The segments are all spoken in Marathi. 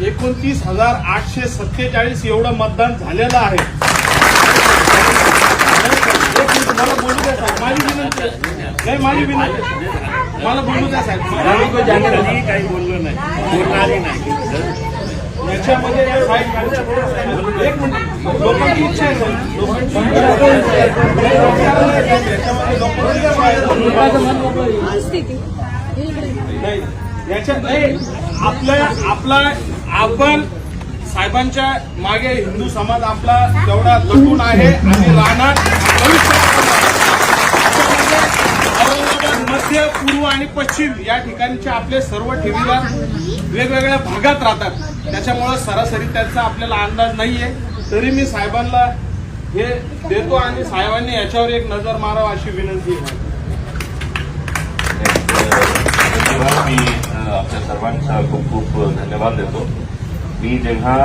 एकोणतीस हजार आठशे सत्तेचाळीस एवढं मतदान झालेलं आहे मला बोलू द्या साहेब माझी विनंती आहे. नाही माझी विनंती आहे. मला बोलू द्या साहेब काही बोललो नाही बोलणारही नाही याच्यामध्ये एक मिनिट लोकांची इच्छा आहे. लोकांची. नाही याच्यात नाही आपल्या आपला आपण साहेबांच्या मागे हिंदू समाज आपला तेवढा लटून आहे आणि राहणार औरंगाबाद मध्य पूर्व आणि पश्चिम या ठिकाणचे आपले सर्व ठेवीदार वेगवेगळ्या भागात राहतात. त्याच्यामुळं सरासरी त्यांचा आपल्याला अंदाज नाहीये. तरी मी साहेबांना हे देतो आणि साहेबांनी याच्यावर एक नजर मारावं अशी विनंती आहे. मी आपल्या सर्वांचा खूप खूप धन्यवाद देतो. मी जेव्हा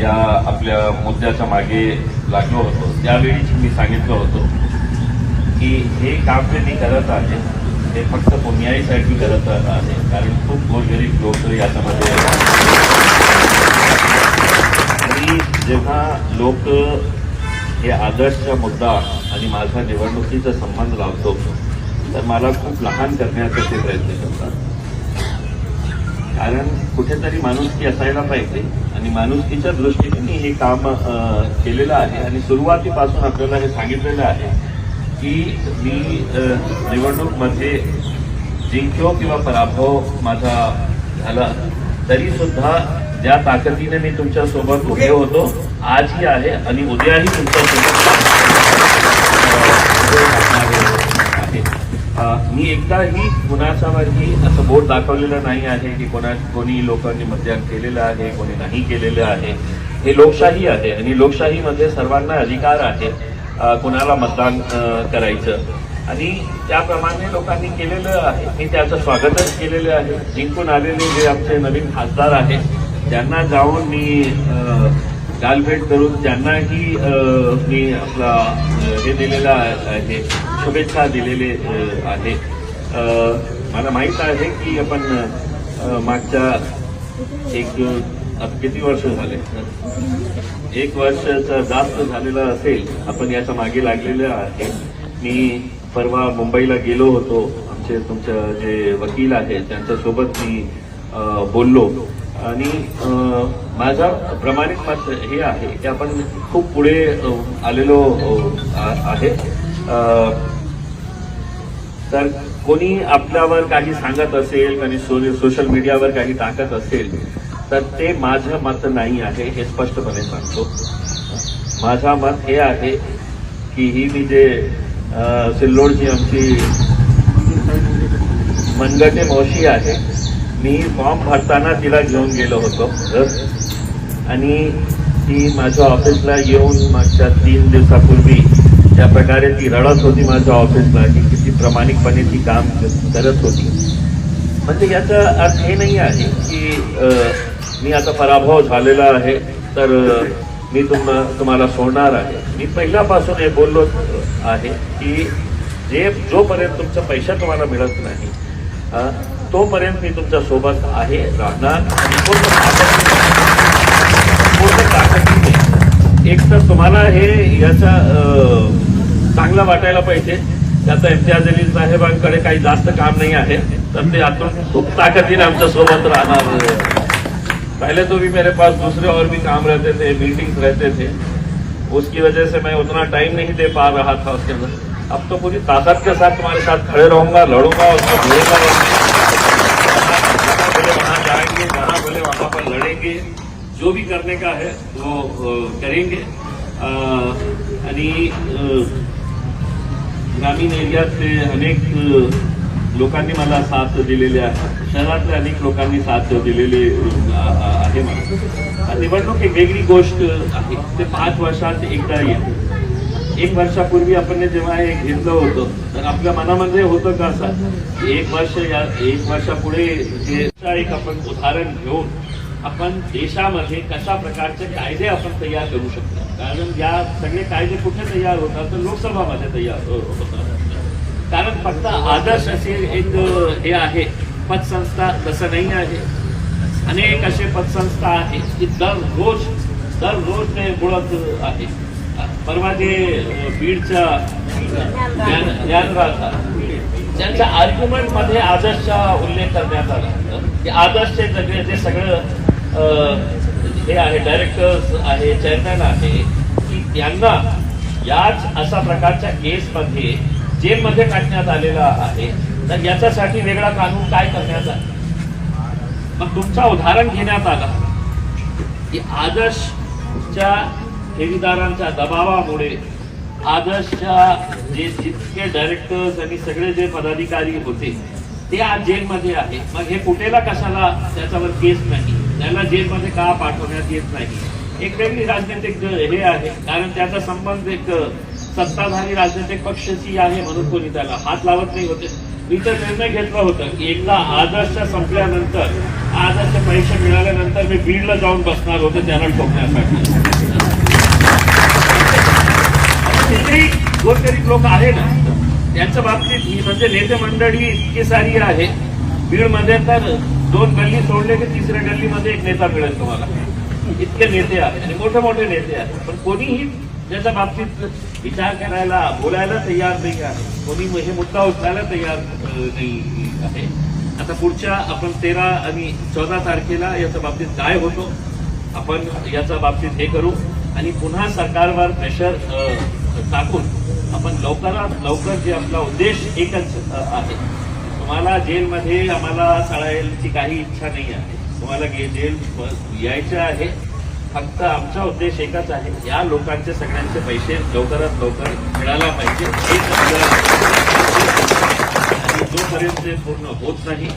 या आपल्या मुद्द्याच्या मागे लागलो होतो त्यावेळीच मी सांगितलं होतं की हे काम जे मी करत आहे ते फक्त पुण्याईसाठी करत आहे कारण खूप गोरगरीब लोक याच्यामध्ये आणि जेव्हा लोक हे आदर्शचा मुद्दा आणि माझा निवडणुकीचा संबंध लावतो तर मला खूप लहान करण्याचा ते प्रयत्न करतात. कारण कुठेतरी माणुसकी असायला पाहिजे आणि माणुसकीच्या दृष्टीने हे काम केलेलं आहे आणि सुरुवातीपासून आपल्याला हे सांगितलेलं आहे की मी निवडणूकमध्ये जिंक्यो किंवा पराभव माझा झाला तरी सुद्धा ज्या ताकदीने मी तुमच्यासोबत उभे होतो आजही आहे आणि उद्याही तुमच्यासोबत मी एकदाही कुणाच्यावरही असं बोट दाखवलेलं नाही आहे की कोणा कोणी लोकांनी मतदान केलेलं आहे कोणी नाही केलेलं आहे. हे लोकशाही आहे आणि लोकशाहीमध्ये सर्वांना अधिकार आहे कोणाला कुणाला मतदान करायचं. आणि त्याप्रमाणे लोकांनी केलेलं आहे. मी त्याचं स्वागतच केलेलं आहे. जिंकून आलेले जे आमचे नवीन खासदार आहेत त्यांना जाऊन मी गालभेट करून त्यांनाही मी आपला हे दिलेला आहे. शुभेच्छा दिलेले आहे मला माहीत आहे की आपण मागच्या एक किती वर्ष झाले? एक वर्षाचा जास्त झालेला असेल आपण याच्या मागे लागलेलं आहे. मी परवा मुंबईला गेलो होतो. आमचे तुमचं जे वकील आहेत त्यांच्यासोबत मी बोललो. आणि माझा प्रमाणित मत हे आहे की आपण खूप पुढे आलेलो आहे. तर कोणी आपल्यावर काही सांगत असेल आणि सो- सोशल मीडियावर काही टाकत असेल तर ते माझं मत नाही आहे हे स्पष्टपणे सांगतो. माझा मत हे आहे की ही मी जे सिल्लोडची आमची मनगटे मावशी आहे मी फॉर्म भरताना तिला घेऊन गेलो होतो आणि ती माझ्या ऑफिसला येऊन मागच्या तीन दिवसापूर्वी ज्या प्रकारे ती रडत होती माझ्या ऑफिसला. की किती प्रामाणिकपणे ती काम करत होती. म्हणजे याचा अर्थ हे नाही आहे की मी आता पराभव झालेला आहे तर मी तुम तुम्हाला सोडणार आहे. मी पहिल्यापासून हे बोललो आहे की जे जोपर्यंत तुमचा पैसा तुम्हाला मिळत नाही तोपर्यंत मी तुमच्यासोबत आहे राहणार आणि पूर्ण पूर्ण ताकदीने एक तर तुम्हाला हे याचा चांगला वाटायला पाहिजे. त्याचा इम्तियाज़ अली साहेबांकडे काही जास्त काम नाही तर ते आतून खूप ताकदीने सोबत राहणार पहले तो भी मेरे पास दूसरे और भी काम रहते थे मीटिंग्स रहते थे. उसकी वजह से मैं उतना टाइम नहीं दे पा रहा था उसके अंदर. अब तो पूरी ताकत के साथ तुम्हारे साथ खड़े रहूँगा लड़ूँगा उसको जहाँ बोले वहाँ जाएँगे जहाँ बोले वहाँ पर लड़ेंगे जो भी करने का है वो करेंगे. अ, ग्रामीण एरियातले अनेक लोकांनी मला साथ दिलेली आहे. शहरातल्या अनेक लोकांनी साथ दिलेली आहे मला. निवडणूक एक वेगळी गोष्ट आहे. ते पाच वर्षात एकदा येते एक वर्षापूर्वी आपण जेव्हा हे घेतलं होतं तर आपल्या मनामध्ये होतं का असं? एक वर्ष या एक वर्षापुढे एक आपण उदाहरण घेऊन आपण देशामध्ये कशा प्रकारचे कायदे आपण तयार करू शकतो? कारण या सगळे कायदे कुठे तयार होतात? तर लोकसभामध्ये तयार हो- होतात. कारण फक्त आदर्श असे एक हे आहे पतसंस्था तसं नाही आहे. अनेक असे पतसंस्था आहेत की दररोज दररोज ते बोलत आहे. परवा जे बीडच्या ज्ञान- ज्ञानराजा त्यांच्या आर्ग्युमेंटमध्ये आदर्शचा उल्लेख करण्यात आला की आदर्शचे सगळे जे सगळं हे आहे डायरेक्टर्स आहे चेअरमॅन आहे की त्यांना याच अशा प्रकारच्या केसमध्ये जेलमध्ये टाकण्यात आलेला आहे तर याच्यासाठी वेगळा कानून काय करण्यात आला? मग तुमचा उदाहरण घेण्यात आला. की आदर्शच्या ठेवीदारांच्या दबावामुळे आदर्शच्या जे जितके डायरेक्टर्स आणि सगळे जे पदाधिकारी होते ते आज जेलमध्ये आहे. मग हे कुठेला कशाला त्याच्यावर केस नाही. त्यांना जेलमध्ये का पाठवण्यात येत नाही? एक वेगळी राजनैतिक हे आहे. कारण त्याचा संबंध एक सत्ताधारी राजनैतिक पक्षाची आहे म्हणून कोणी त्याला हात लावत नाही होते. मी तर निर्णय घेतला होता. की एकदा आदर्श संपल्यानंतर आदर्श पैसे मिळाल्यानंतर मी बीडला जाऊन बसणार होते त्यांना ठोकण्यासाठी. तिथेही गोरगरीब लोक आहे ना त्यांच्या बाबतीत म्हणजे नेते मंडळी इतकी सारी आहे. बीडमध्ये तर दोन गल्ली सोडले की तिसऱ्या गल्लीमध्ये एक नेता मिळेल तुम्हाला. इतके नेते आहेत आणि मोठे मोठे नेते आहेत. पण कोणीही त्याच्या बाबतीत विचार करायला बोलायला तयार नाही आहे. कोणी हे मुद्दा उचलायला तयार नाही आहे. आता पुढच्या आपण तेरा आणि चौदा तारखेला याच्या बाबतीत काय होतो आपण याच्या बाबतीत हे करू. आणि पुन्हा सरकारवर प्रेशर टाकून आपण लवकरात लवकर जे आपला उद्देश एकच आहे तुम्हाला जेलमध्ये आम्हाला चढायची काही इच्छा नाही आहे. तुम्हाला जेल यायचं आहे. फक्त आमचा उद्देश एकच आहे. या लोकांचे सगळ्यांचे पैसे लवकरात लवकर मिळायला पाहिजे. आणि जोपर्यंत ते पूर्ण होत नाही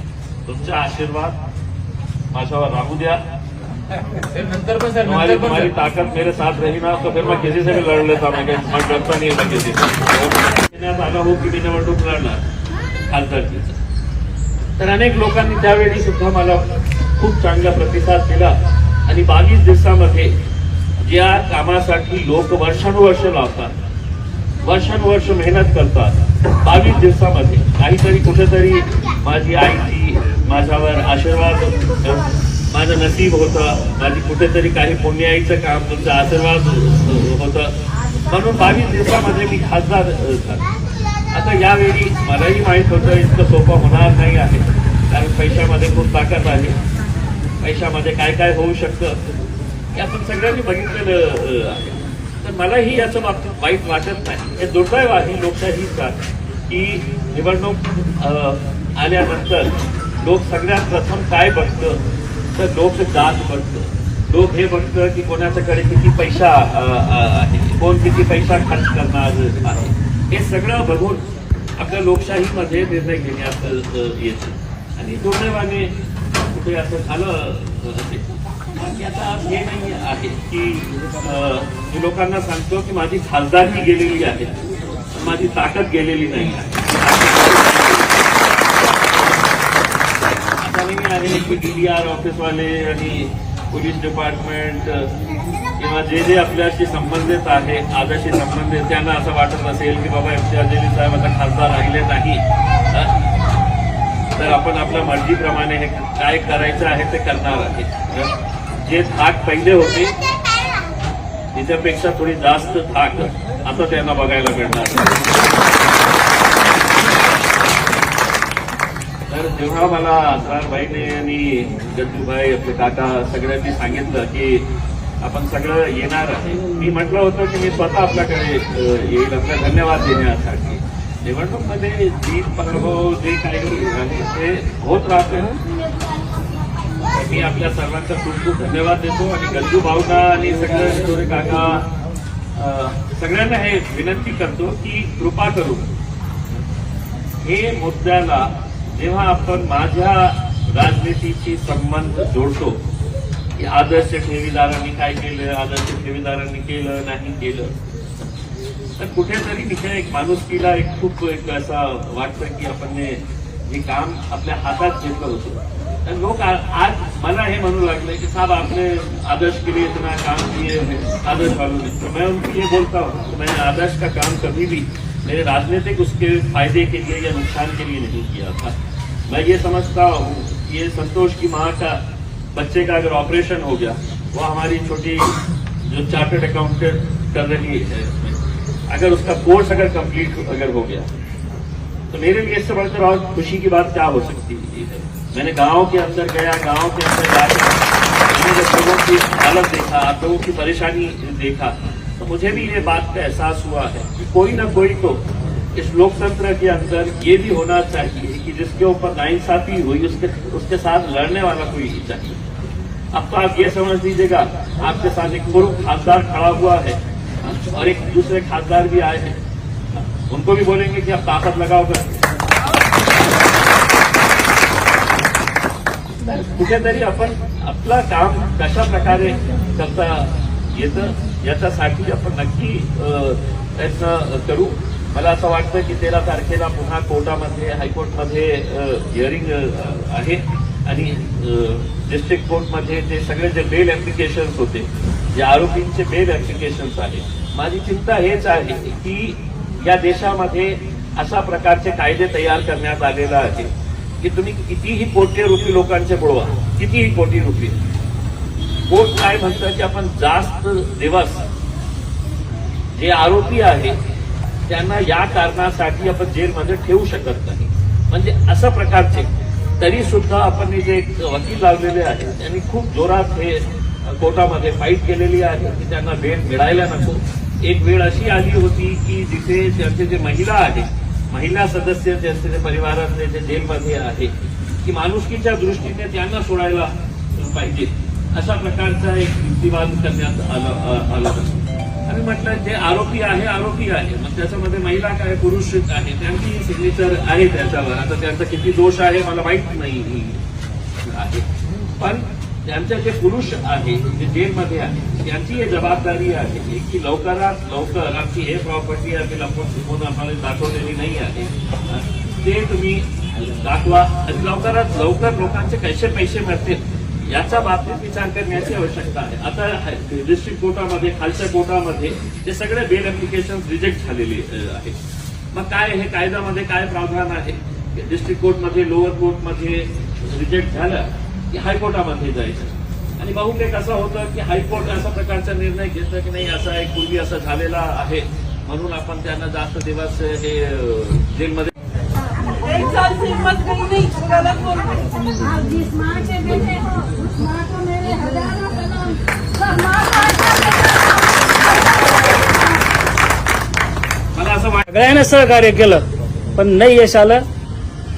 तुमचा आशीर्वाद माझ्यावर राहू द्या. नंतर पण सर. ताकत मेरे साथ रही ना तो फिर मैं किसी से भी लड़ लेता मैं मैं डरता नहीं मैं किसी से। आला हो की मी निवडणूक लढणार खासदारकीचं तर अनेक लोकांनी त्यावेळी सुद्धा मला खूप चांगला प्रतिसाद दिला. आणि बावीस दिवसामध्ये ज्या कामासाठी लोक वर्षानुवर्ष लावतात वर्षानुवर्ष मेहनत करतात बावीस दिवसामध्ये काहीतरी कुठेतरी माझी आईची माझ्यावर आशीर्वाद माझं नसीब होतं माझी कुठेतरी काही पुण्याईचं काम तुमचा आशीर्वाद होतं. म्हणून बावीस दिवसामध्ये मी खासदार आता यावेळी मलाही माहीत होतं इतकं सोपं होणार नाही आहे. कारण पैशामध्ये खूप ताकद आहे. पैशामध्ये काय काय होऊ शकतं हे आपण सगळ्यांनी बघितलेलं आहे तर मलाही याचं बाबतीत वाईट वाटत नाही. हे दुर्दैव आहे. लोकशाहीचा की निवडणूक आल्यानंतर लोक सगळ्यात प्रथम काय बघतं तर लोक जात बघतं. लोक हे बघतं की कोणाच्याकडे किती पैसा आहे कोण किती पैसा खर्च करणार आहे. हे सगळं बघून आपल्या लोकशाहीमध्ये निर्णय घेण्यात अ, आणि दुर्दैवाने कुठे असं झालं अ, असेल आता हे नाही आहे की मी लोकांना सांगतो की माझी खासदारकी गेलेली आहे. माझी ताकद गेलेली नाही आहे. आता मी आहे की डी डी आर ऑफिसवाले आणि पोलीस डिपार्टमेंट किंवा जे जे आपल्याशी संबंधित आहे आजशी संबंधित त्यांना असं वाटत असेल की बाबा एम सी अजेली साहेब आता खासदार राहिले नाही तर आपण आपल्या मर्जीप्रमाणे हे काय करायचं आहे ते करणार आहे जे थाक पहिले होते त्याच्यापेक्षा थोडी जास्त थाक आता त्यांना बघायला मिळणार. तर जेव्हा मला भाईने आणि गज्जूभाई आपले काका सगळ्यांनी सांगितलं की आपण सगळं येणार मी म्हटलं होतं की मी स्वतः आपल्याकडे येईल आपला धन्यवाद देण्यासाठी. निवडणूकमध्ये जीत पराभव जे काही झाले ते होत राहते. मी आपल्या सर्वांचा खूप खूप धन्यवाद देतो आणि गंजू भाऊना आणि सगळ्या शिरोरे काका सगळ्यांना हे विनंती करतो की कृपा करून हे मुद्द्याला जेव्हा आपण माझ्या राजनीतीशी संबंध जोडतो आदर्श ठेवीदारांनी काय केलं, आदर्श ठेवीदारांनी केलं, नाही केलं? तर कुठेतरी तिथे एक माणुसकीला एक खूप एक असा वाटतं की आपण हे काम आपल्या हातात घेतलं होतं. तर लोक आज मला हे म्हणू लागले कि साहब आपने आदर्श के लिए इतना काम किए आदर्श वालों ने तो मैं उनको ये बोलता हूँ कि मैंने आदर्श का काम कभी भी मेरे राजनीतिक उसके फ़ायदे के लिए या नुकसान के लिए नहीं किया था. मैं ये समझता हूँ ये संतोष की माँ का बच्चे का अगर ऑपरेशन हो गया वो हमारी छोटी जो चार्टर्ड अकाउंटेंट कर रही है अगर उसका कोर्स अगर कंप्लीट अगर हो गया तो मेरे लिए इससे बढ़कर और खुशी की बात क्या हो सकती है? मैंने गाँव के अंदर गया, गाँव के अंदर जाकर जब लोगों की हालत देखा, आप लोगों की परेशानी देखा तो मुझे भी ये बात का एहसास हुआ है कि कोई ना कोई तो इस लोकतंत्र के अंदर ये भी होना चाहिए कि जिसके ऊपर नाइंसाफी हुई, उसके उसके साथ लड़ने वाला कोई चाहिए। अब तो आप ये समझ लीजिएगा आपके साथ एक पूर्व खासदार खड़ा हुआ है और एक दूसरे खासदार भी आए हैं। उनको भी बोलेंगे की आप ताकत लगाओ करके। कुठेतरी आपण आपलं काम कशा प्रकारे करता येतं याच्यासाठी आपण नक्की प्रयत्न करू। मला असं वाटतं की तेरा तारखेला पुन्हा कोर्टामध्ये हायकोर्टमध्ये हिअरिंग आहे. आणि डिस्ट्रिक्ट कोर्टमध्ये जे सगळे जे बेल ऍप्लिकेशन्स होते जे आरोपींचे बेल ऍप्लिकेशन्स आहेत माझी चिंता हेच आहे की या देशामध्ये अशा प्रकारचे कायदे तयार करण्यात आलेला आहे की तुम्ही कितीही कोटी रुपये लोकांचे बुडवा कितीही कोटी रुपये कोर्ट काय म्हणतं की आपण जास्त दिवस जे आरोपी आहे त्यांना या कारणासाठी आपण जेलमध्ये ठेवू शकत नाही. म्हणजे अशा प्रकारचे तरी सुद्धा आपण जे वकील लावलेले आहेत त्यांनी खूप जोरात हे कोर्टामध्ये फाईट केलेली आहे की त्यांना वेळ मिळायला नको. एक वेळ अशी आली होती की जिथे त्यांचे जे महिला आहेत महिला सदस्य त्यांचे जे परिवारातले जे जेलमध्ये आहे की माणुसकीच्या दृष्टीने त्यांना सोडायला पाहिजे. अशा प्रकारचा एक युक्तिवाद करण्यात आला आला आणि म्हटलं जे आरोपी आहे आरोपी आहे. मग त्याच्यामध्ये महिला काय पुरुष आहे त्यांची सिग्नेचर आहे त्याच्यावर. आता त्यांचा किती दोष आहे मला माहीत नाही. आहे. पण त्यांचे जे पुरुष आहे जे जेलमध्ये आहे त्यांची ही जबाबदारी आहे की लवकरात लवकर आमची हे प्रॉपर्टी आहे लवकर छुपून आम्हाला दाखवलेली नाही आहे. ते तुम्ही दाखवा. आणि लवकरात लवकर लोकांचे कैसे पैसे मिळतील याच्या बाबतीत विचार करण्याची आवश्यकता आहे. आता डिस्ट्रिक्ट कोर्टामध्ये खालच्या कोर्टामध्ये ते सगळे बेल ऍप्लिकेशन रिजेक्ट झालेली आहेत. मग काय हे कायद्यामध्ये काय प्रावधान आहे? डिस्ट्रिक्ट कोर्टमध्ये लोअर कोर्टमध्ये रिजेक्ट झालं की हायकोर्टामध्ये जायचं? आणि बहुतेक असं होतं की हायकोर्ट अशा प्रकारचा निर्णय घेतं की नाही असा एक पूर्वी असं झालेला आहे. म्हणून आपण त्यांना जास्त दिवस हे जेलमध्ये एक साल से हिम्मत गई नहीं सगळ्यांनी सहकार्य केलं पण नाही यश आलं.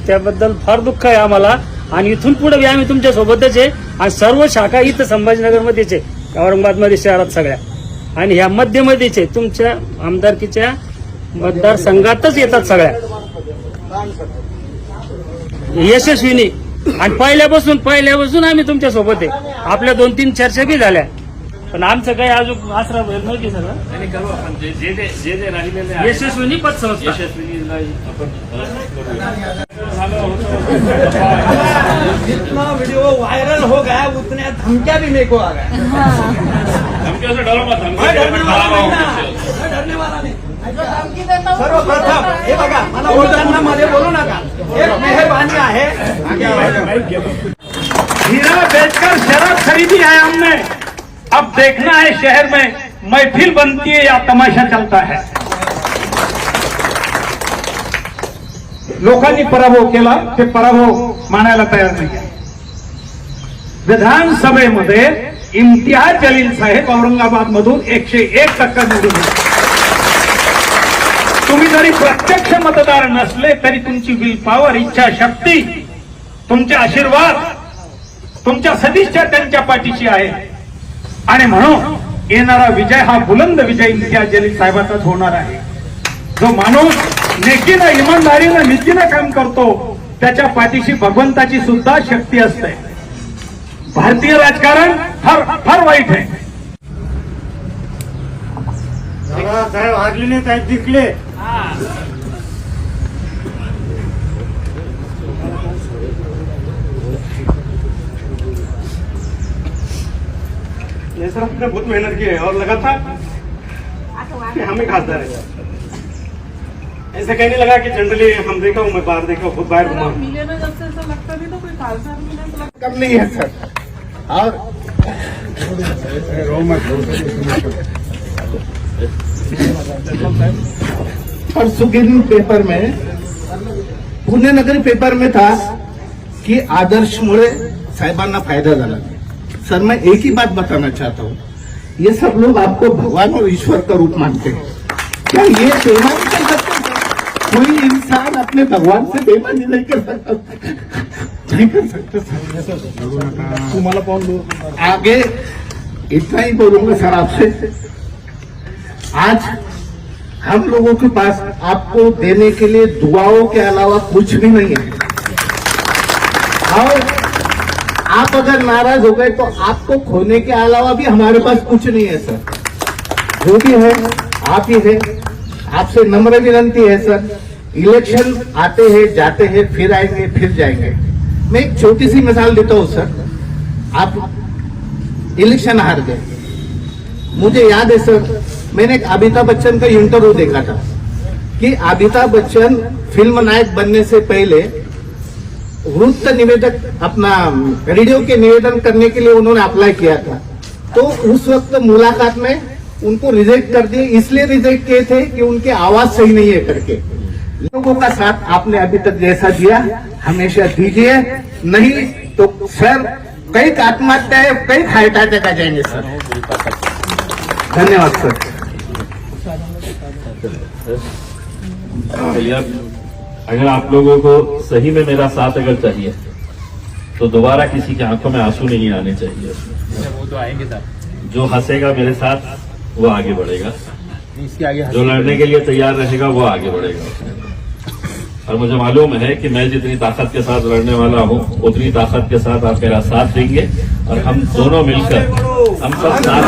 त्याबद्दल फार दुःख आहे आम्हाला. आणि इथून पुढे बी आम्ही तुमच्या सोबतच आहे. आणि सर्व शाखा इथं संभाजीनगरमध्येच आहे. औरंगाबादमध्ये शहरात सगळ्या. आणि ह्या मध्यमध्येच आहे. तुमच्या आमदारकीच्या मतदारसंघातच येतात सगळ्या. यशस्वीनी. आणि पहिल्यापासून पहिल्यापासून आम्ही तुमच्यासोबत आहे. आपल्या दोन तीन चर्चा बी झाल्या. पण आमचं काही अजून आसरा नव्हती सगळं? आणि करू आपण. जे जे जे जे जे राहिलेले आहे. यशस्वीनी पतसंस्था यशस्वीनीला आपण अ, करूया. झालं होतं. जितना वीडियो वायरल हो गया उतने धमकियां भी मेरे को आ गए धमकी असं डरो मत धमकी डरने पण वाला मला नहीं ना आवडते. मैं डरने वाला नहीं धमकी देता हूँ सर्वप्रथम हे बघा मला बोलताना मध्ये बोलू नका. एक मेहरबानी आहे. हीरा बेचकर शराब खरीदी है हमने अब देखना है शहर में महफिल बनती है या तमाशा चलता है। लोकांनी पराभव केला ते पराभव मानायला तयार नाही विधानसभेमध्ये इम्तिहाज जलील साहेब औरंगाबाद मधून एकशे एक टक्का निवडून आले. तुम्ही जरी प्रत्यक्ष मतदार नसले तरी तुमची विल पॉवर इच्छाशक्ती तुमचे आशीर्वाद तुमच्या सदिच्छा त्यांच्या पाठीशी आहे. आणि म्हणून येणारा विजय हा बुलंद विजय इम्तियाज जलील साहेबाचाच होणार आहे. जो माणूस नेकीनं इमानदारीनं नीतीनं काम करतो त्याच्या पाठीशी भगवंताची सुद्धा शक्ती असते. भारतीय राजकारण फार फार वाईट आहे. साहेब आगले नाही साहेब जिंकले. ये सर हमने बहुत मेहनत की है और लगा था कि हम ही खासदार है। ऐसे कहने लगा कि जनरली हम देखा हूँ मैं बाहर देखा हूँ, खुद बाहर घुमा। मिले में जब से ऐसा लगता नहीं था कोई खालसा मिले तो कम नहीं है सर। और? परसों के दिन पेपर में, पुणे नगरी पेपर में था कि आदर्शमुळे साहेबांना फ़ायदा झाला. सर, मैं एक ही बात बताना चाहता हूँ. ये सब लोग आपको भगवान और ईश्वर का रूप मानते हैं. क्या ये बेईमानी कर सकते कोई इंसान अपने भगवान से बेमानी नहीं कर सकता? नहीं कर सकते तुम्हारा पाऊन आगे इतना ही बोलूँगा, सर, आपसे. आज हम लोगों के पास आपको देने के लिए दुआओं के अलावा कुछ भी नहीं है। और आप अगर नाराज़ हो गए तो आपको खोने के अलावा भी हमारे पास कुछ नहीं है, सर। जो भी है, आप ही है। आपसे नम्र विनंती है, सर। इलेक्शन आते हैं, जाते हैं, फिर आएँगे, फिर जाएँगे। मैं एक छोटी सी मिसाल देता हूँ, सर। आप इलेक्शन हार गए। मुझे याद है, सर मैंने अमिताभ बच्चन का इंटरव्यू देखा था कि अमिताभ बच्चन फ़िल्म नायक बनने से पहले वृत्त निवेदक अपना रेडियो के निवेदन करने के लिए उन्होंने अप्लाई किया था। तो उस वक्त मुलाकात में उनको रिजेक्ट कर दिए, इसलिए रिजेक्ट किए थे कि उनकी आवाज़ सही नहीं है करके। लोगों का साथ आपने अभी तक जैसा दिया, हमेशा दीजिए। नहीं तो सर, कई आत्महत्याएँ, कई हार्ट अटैक आ जाएँगे, सर। धन्यवाद, सर। भैया अगर आप लोगों को सही में मेरा साथ अगर चाहिए तो दोबारा किसी की आँखों में आँसू नहीं आने चाहिए। वो तो आएँगे सर जो हंसेगा मेरे साथ वो आगे बढ़ेगा। इसके आगे जो लड़ने के लिए तैयार रहेगा वो आगे बढ़ेगा। और मुझे मालूम है कि मैं जितनी ताकत के साथ लड़ने वाला हूँ उतनी ताकत के साथ आप मेरा साथ देंगे। और हम दोनों मिलकर हम सब साथ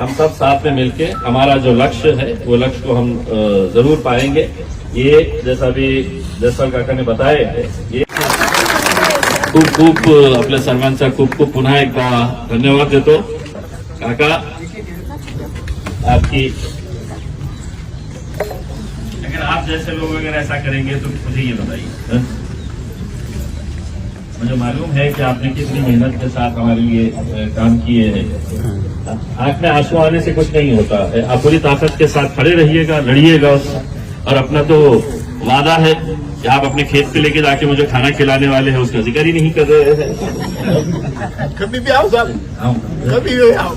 हम सब साथ में मिलके हमारा जो लक्ष्य है, वो लक्ष्य को हम ज़रूर पाएँगे ये जैसा भी जयस्वाल काका ने बताया ये खूप खूप आपल्या सर्वांचा खूप खूप पुन्हा एकदा धन्यवाद देतो काका, आपकी अगर आप जैसे लोग अगर ऐसा करेंगे तो मुझे ये बताइए? मुझे मालूम है कि आपने कितनी मेहनत के साथ हमारे लिए काम किए हैं। आँख में आँसू आने से कुछ नहीं होता है। आप पूरी ताकत के साथ खड़े रहिएगा लड़िएगा। और अपना तो वादा है कि आप अपने खेत पे लेके जाके मुझे खाना खिलाने वाले हैं उसका ज़िक्र ही नहीं कर रहे हैं। कभी भी आओ सर हाँ। कभी भी आओ।